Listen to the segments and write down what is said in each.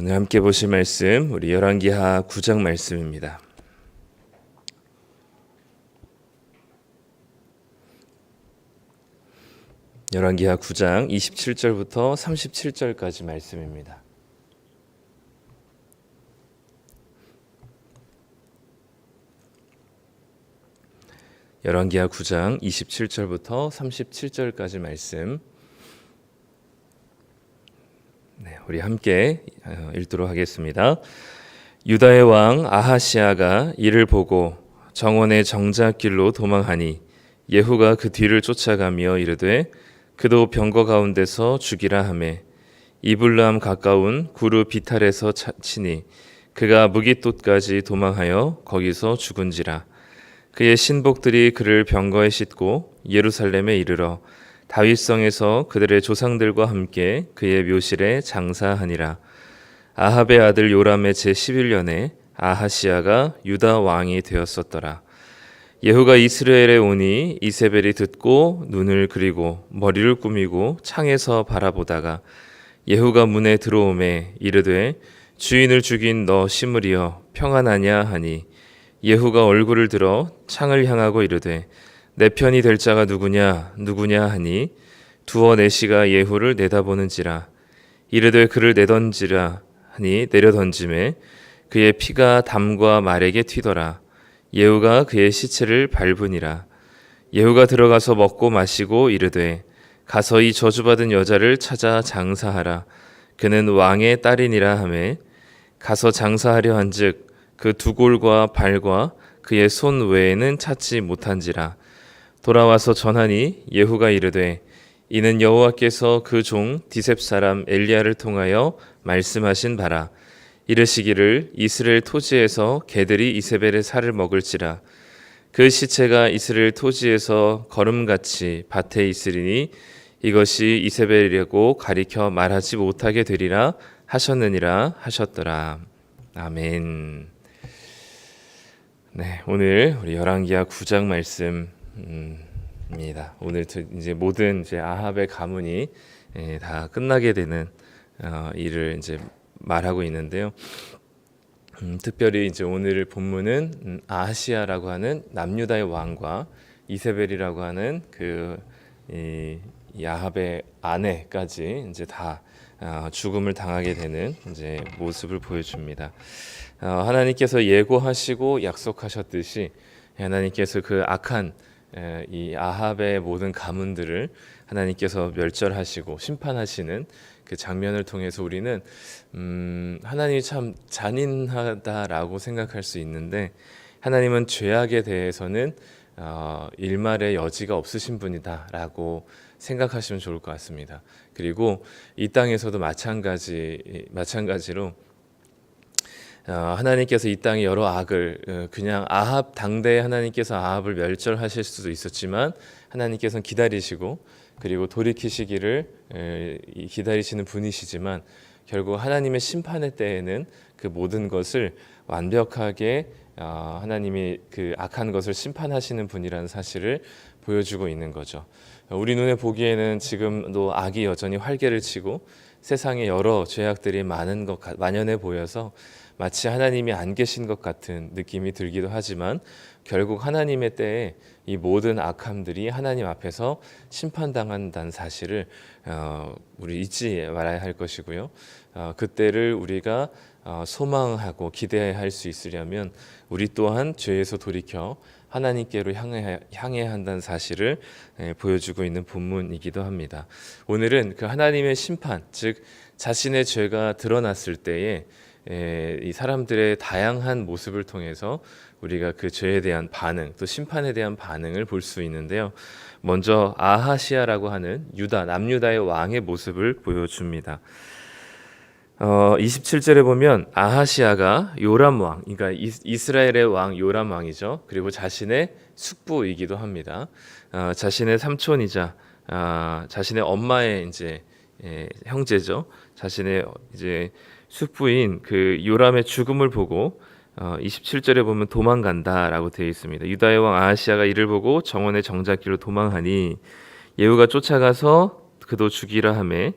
오늘 함께 보실 말씀 우리 열왕기하 9장 말씀입니다. 열왕기하 9장 27절부터 37절까지 말씀입니다. 열왕기하 9장 27절부터 37절까지 말씀 네, 우리 함께 어, 읽도록 하겠습니다. 유다의 왕 아하시아가 이를 보고 정원의 정작길로 도망하니 예후가 그 뒤를 쫓아가며 이르되 그도 병거 가운데서 죽이라 하매 이블람 가까운 구르 비탈에서 차- 치니 그가 무기돛까지 도망하여 거기서 죽은지라 그의 신복들이 그를 병거에 싣고 예루살렘에 이르러 다윗성에서 그들의 조상들과 함께 그의 묘실에 장사하니라. 아합의 아들 요람의 제 11년에 아하시아가 유다 왕이 되었었더라. 예후가 이스라엘에 오니 이세벨이 듣고 눈을 그리고 머리를 꾸미고 창에서 바라보다가 예후가 문에 들어오매 이르되 주인을 죽인 너 시므리여 평안하냐 하니 예후가 얼굴을 들어 창을 향하고 이르되 내 편이 될 자가 누구냐 누구냐 하니 두어 내시가 예후를 내다보는지라. 이르되 그를 내던지라 하니 내려 던짐에 그의 피가 담과 말에게 튀더라. 예후가 그의 시체를 밟으니라. 예후가 들어가서 먹고 마시고 이르되 가서 이 저주받은 여자를 찾아 장사하라. 그는 왕의 딸이니라 하매 가서 장사하려 한즉 그 두 골과 발과 그의 손 외에는 찾지 못한지라 돌아와서 전하니 예후가 이르되 이는 여호와께서 그 종 디셉 사람 엘리야를 통하여 말씀하신 바라. 이르시기를 이스라엘 토지에서 개들이 이세벨의 살을 먹을지라. 그 시체가 이스라엘 토지에서 걸음같이 밭에 있으리니 이것이 이세벨이라고 가리켜 말하지 못하게 되리라 하셨느니라 하셨더라. 아멘. 네, 오늘 우리 열왕기하 9장 말씀 입니다. 오늘 저- 이제 모든 이제 아합의 가문이 예, 다 끝나게 되는 어, 일을 이제 말하고 있는데요. 음, 특별히 이제 오늘 본문은 음, 아하시아라고 하는 남유다의 왕과 이세벨이라고 하는 그 이, 이 아합의 아내까지 이제 다 어, 죽음을 당하게 되는 이제 모습을 보여줍니다. 어, 하나님께서 예고하시고 약속하셨듯이 하나님께서 그 악한 에, 이 아합의 모든 가문들을 하나님께서 멸절하시고 심판하시는 그 장면을 통해서 우리는 음, 하나님이 참 잔인하다라고 생각할 수 있는데 하나님은 죄악에 대해서는 어, 일말의 여지가 없으신 분이다라고 생각하시면 좋을 것 같습니다. 그리고 이 땅에서도 마찬가지 마찬가지로 어, 하나님께서 이 땅에 여러 악을 어, 그냥 아합 당대에 하나님께서 아합을 멸절하실 수도 있었지만 하나님께서는 기다리시고 그리고 돌이키시기를 기다리시는 분이시지만 결국 하나님의 심판의 때에는 그 모든 것을 완벽하게 어, 하나님이 그 악한 것을 심판하시는 분이라는 사실을 보여주고 있는 거죠. 우리 눈에 보기에는 지금도 악이 여전히 활개를 치고 세상에 여러 죄악들이 많은 것 같- 만연해 보여서 마치 하나님이 안 계신 것 같은 느낌이 들기도 하지만 결국 하나님의 때에 이 모든 악함들이 하나님 앞에서 심판당한다는 사실을 어, 우리 잊지 말아야 할 것이고요. 어, 그때를 우리가 어, 소망하고 기대할 수 있으려면 우리 또한 죄에서 돌이켜 하나님께로 향해, 향해야 한다는 사실을 예, 보여주고 있는 본문이기도 합니다. 오늘은 그 하나님의 심판, 즉 자신의 죄가 드러났을 때에 에, 이 사람들의 다양한 모습을 통해서 우리가 그 죄에 대한 반응, 또 심판에 대한 반응을 볼 수 있는데요. 먼저 아하시아라고 하는 유다 남유다의 왕의 모습을 보여줍니다. 어, 27절에 보면 아하시아가 요람 왕, 그러니까 이- 이스라엘의 왕 요람 왕이죠. 그리고 자신의 숙부이기도 합니다. 어, 자신의 삼촌이자 아, 자신의 엄마의 이제 예, 형제죠. 자신의 이제 숙부인 그 요람의 죽음을 보고 어, 27절에 보면 도망간다라고 되어 있습니다. 유다의 왕 아하시아가 이를 보고 정원의 정작길로 도망하니 예후가 쫓아가서 그도 죽이라 하매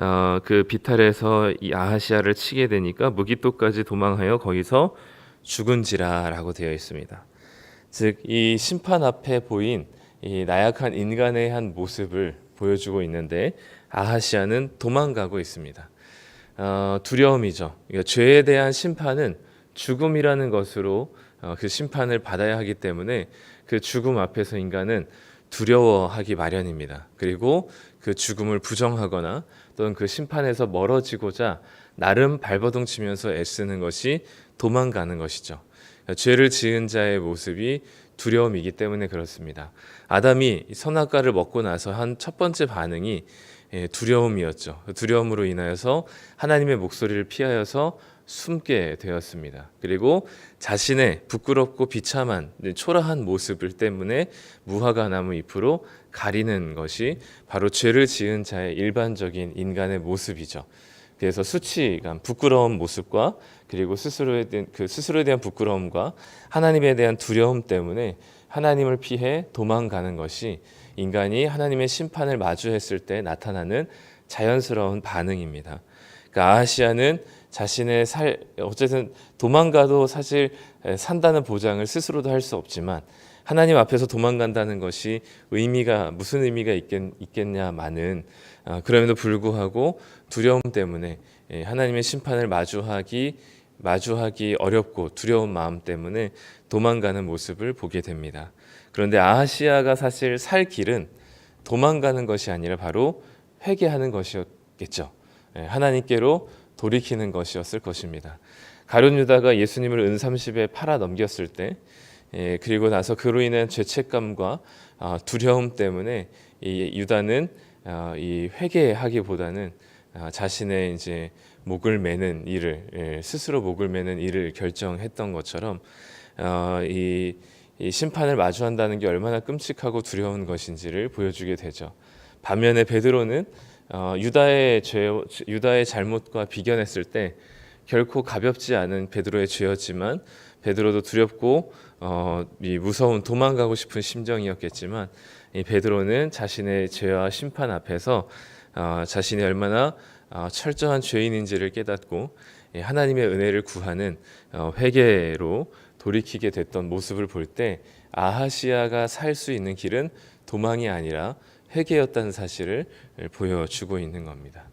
어, 그 비탈에서 이 아하시아를 치게 되니까 무기토까지 도망하여 거기서 죽은지라라고 되어 있습니다. 즉 이 심판 앞에 보인 이 나약한 인간의 한 모습을 보여주고 있는데 아하시아는 도망가고 있습니다. 어, 두려움이죠. 그러니까 죄에 대한 심판은 죽음이라는 것으로 어, 그 심판을 받아야 하기 때문에 그 죽음 앞에서 인간은 두려워하기 마련입니다. 그리고 그 죽음을 부정하거나 또는 그 심판에서 멀어지고자 나름 발버둥 치면서 애쓰는 것이 도망가는 것이죠. 죄를 지은 자의 모습이 두려움이기 때문에 그렇습니다. 아담이 선악과를 먹고 나서 한 첫 번째 반응이 예, 두려움이었죠. 두려움으로 인하여서 하나님의 목소리를 피하여서 숨게 되었습니다. 그리고 자신의 부끄럽고 비참한 초라한 모습을 때문에 무화과 나무 잎으로 가리는 것이 바로 죄를 지은 자의 일반적인 인간의 모습이죠. 그래서 수치감, 부끄러운 모습과 그리고 스스로에 대한 그 스스로에 대한 부끄러움과 하나님에 대한 두려움 때문에 하나님을 피해 도망가는 것이 인간이 하나님의 심판을 마주했을 때 나타나는 자연스러운 반응입니다. 그러니까 아하시아는 자신의 살 어쨌든 도망가도 사실 산다는 보장을 스스로도 할 수 없지만 하나님 앞에서 도망간다는 것이 의미가 무슨 의미가 있겠, 있겠냐마는 아, 그럼에도 불구하고 두려움 때문에 예, 하나님의 심판을 마주하기 마주하기 어렵고 두려운 마음 때문에 도망가는 모습을 보게 됩니다. 그런데 아하시아가 사실 살 길은 도망가는 것이 아니라 바로 회개하는 것이었겠죠. 예, 하나님께로 돌이키는 것이었을 것입니다. 가룟 유다가 예수님을 은삼십에 팔아 넘겼을 때 예, 그리고 나서 그로 인한 죄책감과 아, 두려움 때문에 이 유다는 아, 이 회개하기보다는 아, 자신의 이제 목을 매는 일을 예, 스스로 목을 매는 일을 결정했던 것처럼 어, 이, 이 심판을 마주한다는 게 얼마나 끔찍하고 두려운 것인지를 보여주게 되죠. 반면에 베드로는 어, 유다의 죄, 유다의 잘못과 비견했을 때 결코 가볍지 않은 베드로의 죄였지만 베드로도 두렵고 어, 이 무서운 도망가고 싶은 심정이었겠지만 이 베드로는 자신의 죄와 심판 앞에서 어, 자신이 얼마나 어, 철저한 죄인인지를 깨닫고 예, 하나님의 은혜를 구하는 어, 회개로 돌이키게 됐던 모습을 볼 때 아하시아가 살 수 있는 길은 도망이 아니라 회개였다는 사실을 보여주고 있는 겁니다.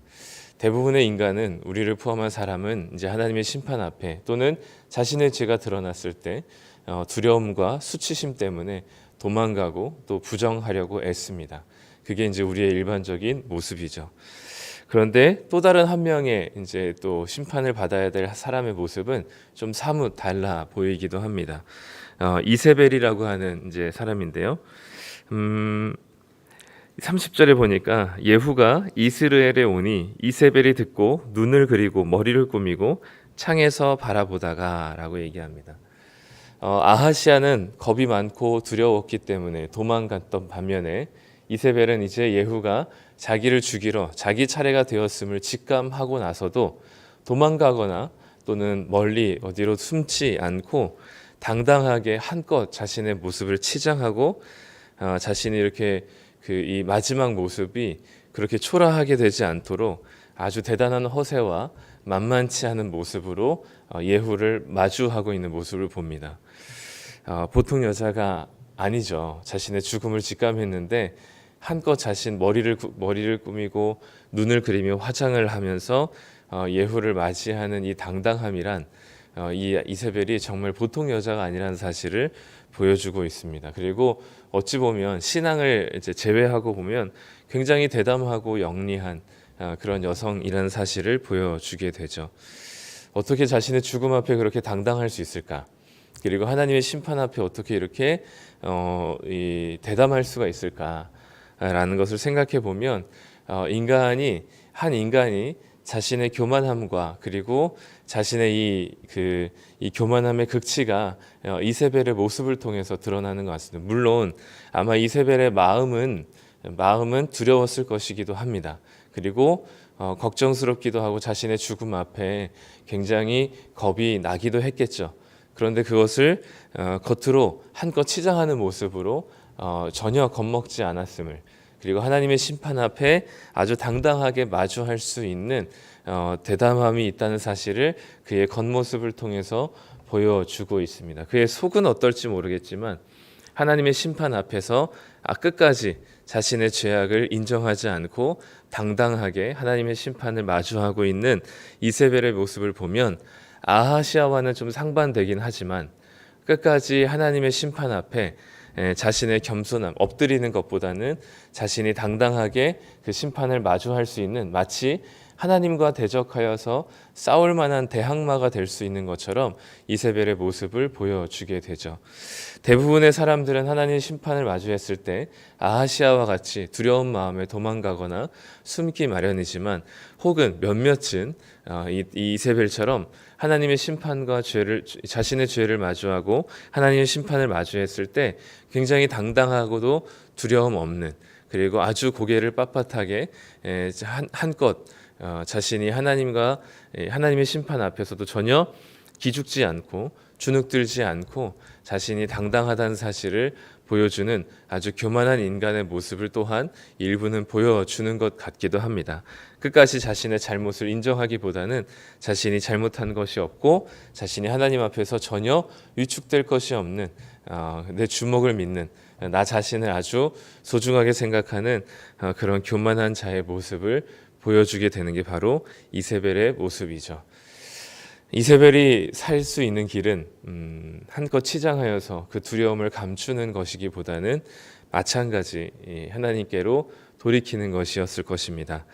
대부분의 인간은 우리를 포함한 사람은 이제 하나님의 심판 앞에 또는 자신의 죄가 드러났을 때 어, 두려움과 수치심 때문에 도망가고 또 부정하려고 애씁니다. 그게 이제 우리의 일반적인 모습이죠. 그런데 또 다른 한 명의 이제 또 심판을 받아야 될 사람의 모습은 좀 사뭇 달라 보이기도 합니다. 어, 이세벨이라고 하는 이제 사람인데요. 음, 30절에 보니까 예후가 이스라엘에 오니 이세벨이 듣고 눈을 그리고 머리를 꾸미고 창에서 바라보다가라고 얘기합니다. 어, 아하시아는 겁이 많고 두려웠기 때문에 도망갔던 반면에 이세벨은 이제 예후가 자기를 죽이러 자기 차례가 되었음을 직감하고 나서도 도망가거나 또는 멀리 어디로 숨지 않고 당당하게 한껏 자신의 모습을 치장하고 어, 자신이 이렇게 그 이 마지막 모습이 그렇게 초라하게 되지 않도록 아주 대단한 허세와 만만치 않은 모습으로 어, 예후를 마주하고 있는 모습을 봅니다. 어, 보통 여자가 아니죠. 자신의 죽음을 직감했는데 한껏 자신 머리를 머리를 꾸미고 눈을 그리며 화장을 하면서 어, 예후를 맞이하는 이 당당함이란 어, 이 이세벨이 정말 보통 여자가 아니라는 사실을 보여주고 있습니다. 그리고 어찌 보면 신앙을 이제 제외하고 보면 굉장히 대담하고 영리한 어, 그런 여성이라는 사실을 보여주게 되죠. 어떻게 자신의 죽음 앞에 그렇게 당당할 수 있을까? 그리고 하나님의 심판 앞에 어떻게 이렇게 어, 이, 대담할 수가 있을까 라는 것을 생각해 보면 어, 인간이 한 인간이 자신의 교만함과 그리고 자신의 이그 이 교만함의 극치가 어, 이세벨의 모습을 통해서 드러나는 것 같습니다. 물론 아마 이세벨의 마음은 마음은 두려웠을 것이기도 합니다. 그리고 어, 걱정스럽기도 하고 자신의 죽음 앞에 굉장히 겁이 나기도 했겠죠. 그런데 그것을 어, 겉으로 한껏 치장하는 모습으로 어, 전혀 겁먹지 않았음을 그리고 하나님의 심판 앞에 아주 당당하게 마주할 수 있는 어, 대담함이 있다는 사실을 그의 겉모습을 통해서 보여주고 있습니다. 그의 속은 어떨지 모르겠지만 하나님의 심판 앞에서 아, 끝까지 자신의 죄악을 인정하지 않고 당당하게 하나님의 심판을 마주하고 있는 이세벨의 모습을 보면 아하시아와는 좀 상반되긴 하지만 끝까지 하나님의 심판 앞에 에, 자신의 겸손함, 엎드리는 것보다는 자신이 당당하게 그 심판을 마주할 수 있는 마치 하나님과 대적하여서 싸울 만한 대항마가 될 수 있는 것처럼 이세벨의 모습을 보여주게 되죠. 대부분의 사람들은 하나님 심판을 마주했을 때 아하시아와 같이 두려운 마음에 도망가거나 숨기 마련이지만 혹은 몇몇은 어, 이- 이 이세벨처럼 하나님의 심판과 죄를 자신의 죄를 마주하고 하나님의 심판을 마주했을 때 굉장히 당당하고도 두려움 없는 그리고 아주 고개를 빳빳하게 에, 한, 한껏 어, 자신이 하나님과 에, 하나님의 심판 앞에서도 전혀 기죽지 않고 주눅들지 않고 자신이 당당하다는 사실을 보여주는 아주 교만한 인간의 모습을 또한 일부는 보여주는 것 같기도 합니다. 끝까지 자신의 잘못을 인정하기보다는 자신이 잘못한 것이 없고 자신이 하나님 앞에서 전혀 위축될 것이 없는 어, 내 주먹을 믿는 나 자신을 아주 소중하게 생각하는 어, 그런 교만한 자의 모습을 보여주게 되는 게 바로 이세벨의 모습이죠. 이세벨이 살 수 있는 길은 음, 한껏 치장하여서 그 두려움을 감추는 것이기보다는 마찬가지 이 하나님께로 돌이키는 것이었을 것입니다.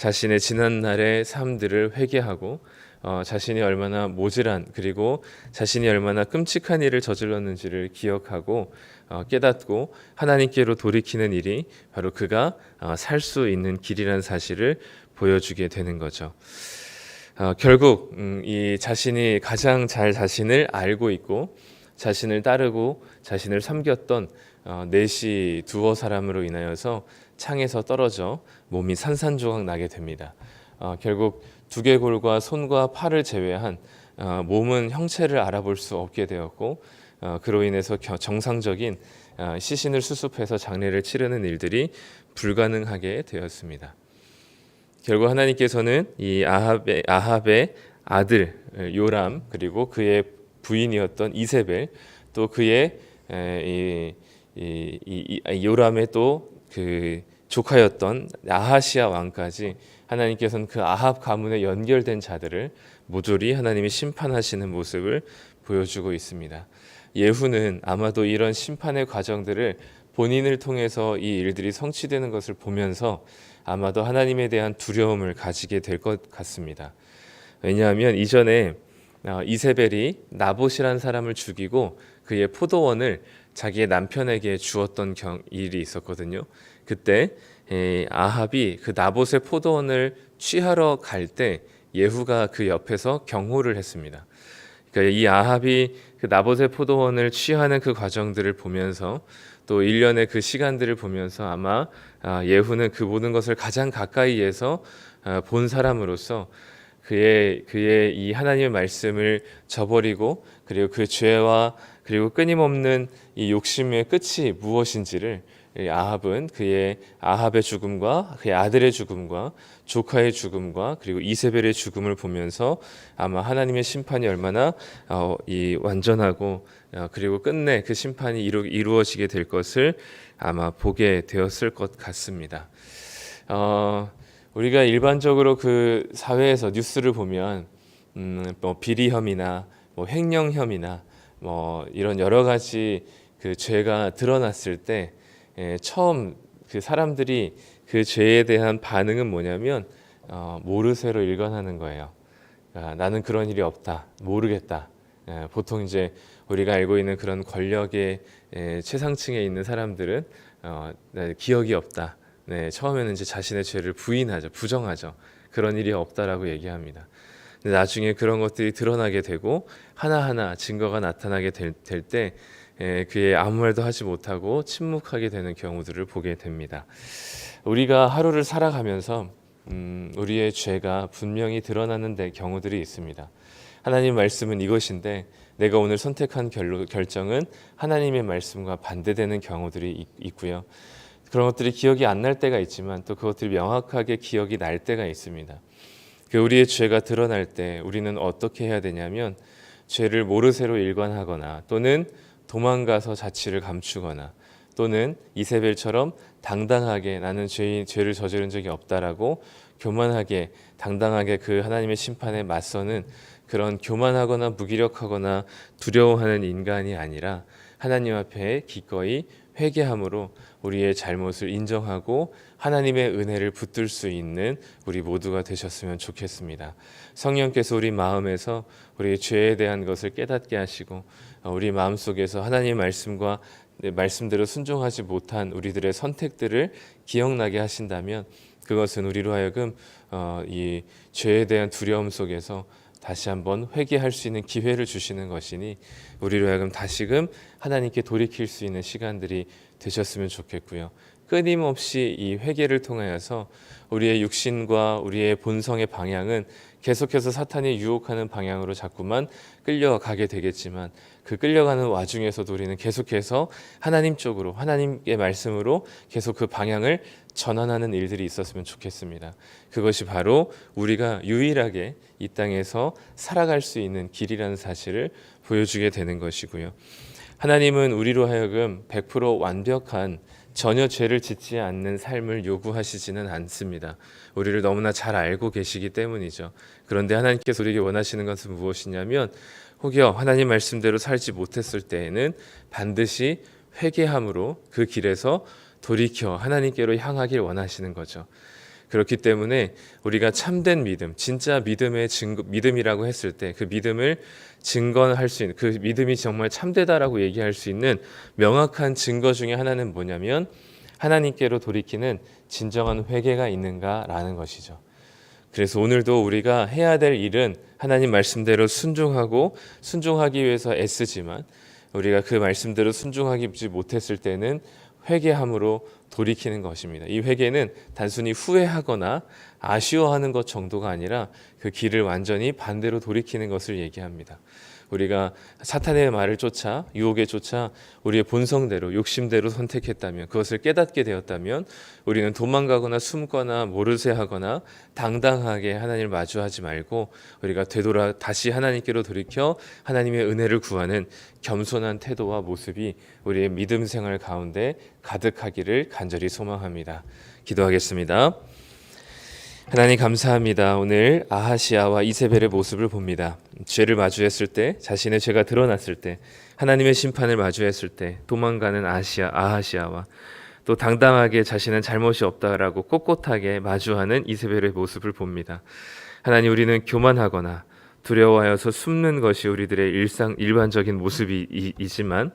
자신의 지난 날의 삶들을 회개하고 어, 자신이 얼마나 모질한 그리고 자신이 얼마나 끔찍한 일을 저질렀는지를 기억하고 어, 깨닫고 하나님께로 돌이키는 일이 바로 그가 어, 살수 있는 길이라는 사실을 보여주게 되는 거죠. 어, 결국 음, 이 자신이 가장 잘 자신을 알고 있고 자신을 따르고 자신을 섬겼던 어, 내시 두어 사람으로 인하여서 창에서 떨어져 몸이 산산조각 나게 됩니다. 어, 결국 두개골과 손과 팔을 제외한 어, 몸은 형체를 알아볼 수 없게 되었고 어, 그로 인해서 겨- 정상적인 어, 시신을 수습해서 장례를 치르는 일들이 불가능하게 되었습니다. 결국 하나님께서는 이 아합의, 아합의 아들 요람 그리고 그의 부인이었던 이세벨 또 그의 에, 이, 이, 이, 이 요람의 또그 조카였던 아하시아 왕까지 하나님께서는 그 아합 가문에 연결된 자들을 모조리 하나님이 심판하시는 모습을 보여주고 있습니다. 예후는 아마도 이런 심판의 과정들을 본인을 통해서 이 일들이 성취되는 것을 보면서 아마도 하나님에 대한 두려움을 가지게 될 것 같습니다. 왜냐하면 이전에 어, 이세벨이 나봇이라는 사람을 죽이고 그의 포도원을 자기의 남편에게 주었던 경, 일이 있었거든요. 그때 에, 아합이 그 나봇의 포도원을 취하러 갈 때 예후가 그 옆에서 경호를 했습니다. 그러니까 이 아합이 그 나봇의 포도원을 취하는 그 과정들을 보면서 또 일련의 그 시간들을 보면서 아마 아, 예후는 그 모든 것을 가장 가까이에서 아, 본 사람으로서 그의 그의 이 하나님의 말씀을 저버리고 그리고 그 죄와 그리고 끊임없는 이 욕심의 끝이 무엇인지를 이 아합은 그의 아합의 죽음과 그의 아들의 죽음과 조카의 죽음과 그리고 이세벨의 죽음을 보면서 아마 하나님의 심판이 얼마나 어, 이 완전하고 어, 그리고 끝내 그 심판이 이루, 이루어지게 될 것을 아마 보게 되었을 것 같습니다. 어, 우리가 일반적으로 그 사회에서 뉴스를 보면 음, 뭐 비리 혐의나 뭐 횡령 혐의나 뭐 이런 여러 가지 그 죄가 드러났을 때 예, 처음 그 사람들이 그 죄에 대한 반응은 뭐냐면 어, 모르쇠로 일관하는 거예요. 아, 나는 그런 일이 없다, 모르겠다. 예, 보통 이제 우리가 알고 있는 그런 권력의 예, 최상층에 있는 사람들은 어, 네, 기억이 없다. 네, 처음에는 이제 자신의 죄를 부인하죠, 부정하죠. 그런 일이 없다라고 얘기합니다. 나중에 그런 것들이 드러나게 되고 하나하나 증거가 나타나게 될때 그의 아무 말도 하지 못하고 침묵하게 되는 경우들을 보게 됩니다. 우리가 하루를 살아가면서 음, 우리의 죄가 분명히 드러나는 데 경우들이 있습니다. 하나님 말씀은 이것인데 내가 오늘 선택한 결로, 결정은 하나님의 말씀과 반대되는 경우들이 있, 있고요. 그런 것들이 기억이 안 날 때가 있지만 또 그것들이 명확하게 기억이 날 때가 있습니다. 그 우리의 죄가 드러날 때 우리는 어떻게 해야 되냐면 죄를 모르쇠로 일관하거나 또는 도망가서 자취를 감추거나 또는 이세벨처럼 당당하게 나는 죄인 죄를 저지른 적이 없다라고 교만하게 당당하게 그 하나님의 심판에 맞서는 그런 교만하거나 무기력하거나 두려워하는 인간이 아니라 하나님 앞에 기꺼이 회개함으로 우리의 잘못을 인정하고 하나님의 은혜를 붙들 수 있는 우리 모두가 되셨으면 좋겠습니다. 성령께서 우리 마음에서 우리의 죄에 대한 것을 깨닫게 하시고 어, 우리 마음 속에서 하나님 말씀과 네, 말씀대로 순종하지 못한 우리들의 선택들을 기억나게 하신다면 그것은 우리로 하여금 어, 이 죄에 대한 두려움 속에서 다시 한번 회개할 수 있는 기회를 주시는 것이니 우리로 하여금 다시금 하나님께 돌이킬 수 있는 시간들이 되셨으면 좋겠고요. 끊임없이 이 회개를 통하여서 우리의 육신과 우리의 본성의 방향은 계속해서 사탄이 유혹하는 방향으로 자꾸만 끌려가게 되겠지만 그 끌려가는 와중에서도 우리는 계속해서 하나님 쪽으로 하나님의 말씀으로 계속 그 방향을 전환하는 일들이 있었으면 좋겠습니다. 그것이 바로 우리가 유일하게 이 땅에서 살아갈 수 있는 길이라는 사실을 보여주게 되는 것이고요. 하나님은 우리로 하여금 100% 완벽한 전혀 죄를 짓지 않는 삶을 요구하시지는 않습니다. 우리를 너무나 잘 알고 계시기 때문이죠. 그런데 하나님께서 우리에게 원하시는 것은 무엇이냐면 혹여 하나님 말씀대로 살지 못했을 때에는 반드시 회개함으로 그 길에서 돌이켜 하나님께로 향하길 원하시는 거죠. 그렇기 때문에 우리가 참된 믿음, 진짜 믿음의 증거, 믿음이라고 했을 때 그 믿음을 증거할 수 있는 그 믿음이 정말 참되다라고 얘기할 수 있는 명확한 증거 중에 하나는 뭐냐면 하나님께로 돌이키는 진정한 회개가 있는가라는 것이죠. 그래서 오늘도 우리가 해야 될 일은 하나님 말씀대로 순종하고 순종하기 위해서 애쓰지만 우리가 그 말씀대로 순종하지 못했을 때는 회개함으로 돌이키는 것입니다. 이 회개는 단순히 후회하거나 아쉬워하는 것 정도가 아니라 그 길을 완전히 반대로 돌이키는 것을 얘기합니다. 우리가 사탄의 말을 쫓아 유혹에 쫓아 우리의 본성대로 욕심대로 선택했다면 그것을 깨닫게 되었다면 우리는 도망가거나 숨거나 모르쇠 하거나 당당하게 하나님을 마주하지 말고 우리가 되돌아 다시 하나님께로 돌이켜 하나님의 은혜를 구하는 겸손한 태도와 모습이 우리의 믿음 생활 가운데 가득하기를 간절히 소망합니다. 기도하겠습니다. 하나님 감사합니다. 오늘 아하시아와 이세벨의 모습을 봅니다. 죄를 마주했을 때, 자신의 죄가 드러났을 때, 하나님의 심판을 마주했을 때 도망가는 아시아 아하시아와 또 당당하게 자신은 잘못이 없다라고 꼿꼿하게 마주하는 이세벨의 모습을 봅니다. 하나님 우리는 교만하거나 두려워하여서 숨는 것이 우리들의 일상 일반적인 모습이지만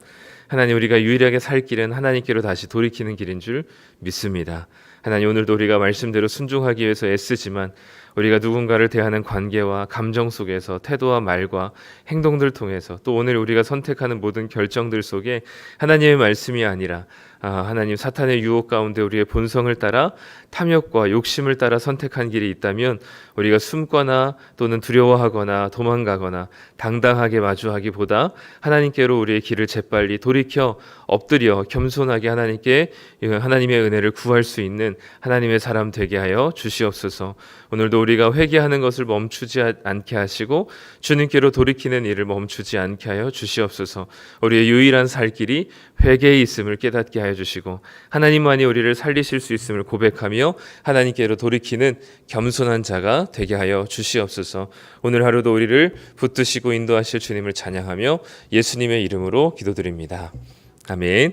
하나님 우리가 유일하게 살 길은 하나님께로 다시 돌이키는 길인 줄 믿습니다. 하나님 오늘도 우리가 말씀대로 순종하기 위해서 애쓰지만 우리가 누군가를 대하는 관계와 감정 속에서 태도와 말과 행동들 통해서 또 오늘 우리가 선택하는 모든 결정들 속에 하나님의 말씀이 아니라 아, 하나님 사탄의 유혹 가운데 우리의 본성을 따라 탐욕과 욕심을 따라 선택한 길이 있다면 우리가 숨거나 또는 두려워하거나 도망가거나 당당하게 마주하기보다 하나님께로 우리의 길을 재빨리 돌이켜 엎드려 겸손하게 하나님께 하나님의 은혜를 구할 수 있는 하나님의 사람 되게 하여 주시옵소서. 오늘도 우리가 회개하는 것을 멈추지 않게 하시고 주님께로 돌이키는 일을 멈추지 않게 하여 주시옵소서. 우리의 유일한 살 길이 회개에 있음을 깨닫게 하여 주시고 하나님만이 우리를 살리실 수 있음을 고백하며 하나님께로 돌이키는 겸손한 자가 되게 하여 주시옵소서. 오늘 하루도 우리를 붙드시고 인도하실 주님을 찬양하며 예수님의 이름으로 기도드립니다. 아멘.